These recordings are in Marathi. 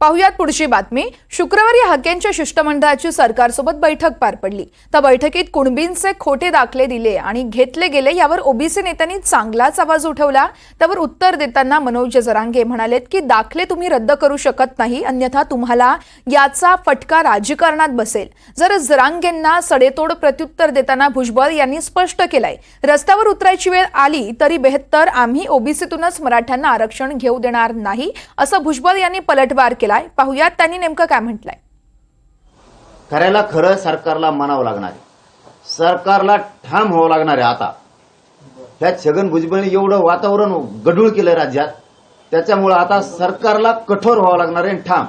पाहुयात पुढची बातमी. शुक्रवारी हाक्यांच्या शिष्टमंडळाची सरकारसोबत बैठक पार पडली. त्या बैठकीत कुणबींचे खोटे दाखले दिले आणि घेतले गेले यावर ओबीसी नेत्यांनी चांगलाच आवाज उठवला. त्यावर उत्तर देताना मनोज जरांगे म्हणालेत की दाखले तुम्ही रद्द करू शकत नाही अन्यथा तुम्हाला याचा फटका राजकारणात बसेल. जर जरांगेंना सडेतोड प्रत्युत्तर देताना भुजबळ यांनी स्पष्ट केलंय रस्त्यावर उतरायची वेळ आली तरी बेहत्तर आम्ही ओबीसीतूनच मराठ्यांना आरक्षण घेऊ देणार नाही असं भुजबळ यांनी पलटवार केला. केलाय पाहुयात त्यांनी नेमकं काय म्हटलंय. खऱ्याला खरं सरकारला मानावं लागणार आहे. सरकारला ठाम व्हावं लागणार आहे आता. ह्या छगन भुजबळने एवढं वातावरण गढूळ केलं राज्यात. त्याच्यामुळं आता सरकारला कठोर व्हावं लागणार आहे ठाम.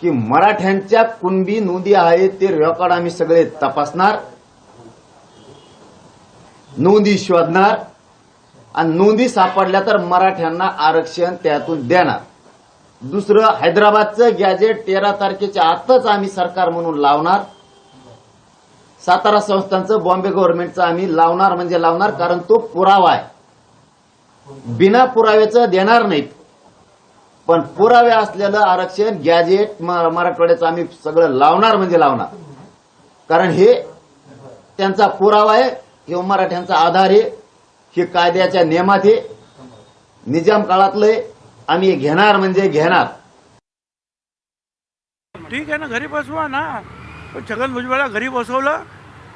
की मराठ्यांच्या कुणबी नोंदी आहेत ते रेकॉर्ड आम्ही सगळे तपासणार. नोंदी शोधणार. आणि नोंदी सापडल्या तर मराठ्यांना आरक्षण त्यातून देणार. दुसरं हैदराबादचं गॅजेट तेरा तारखेच्या आतच आम्ही सरकार म्हणून लावणार. सातारा संस्थांचं बॉम्बे गव्हर्नमेंटचं आम्ही लावणार म्हणजे लावणार कारण तो पुरावा आहे. बिना पुराव्याचं देणार नाहीत. पण पुरावे असलेलं आरक्षण गॅजेट म- मराठवाड्याचं आम्ही सगळं लावणार म्हणजे लावणार. कारण हे त्यांचा पुरावा आहे किंवा मराठ्यांचा आधार आहे हे कायद्याच्या नियमात आहे. निजाम काळातलं आहे. आम्ही घेणार म्हणजे घेणार. ठीक आहे ना घरी बसवा ना. पण छगन भुजबळला घरी बसवलं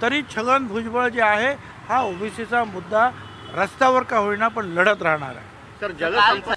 तरी छगन भुजबळ जे आहे हा ओबीसीचा मुद्दा रस्त्यावर का होईना पण लढत राहणार आहे. तर जलसंपदा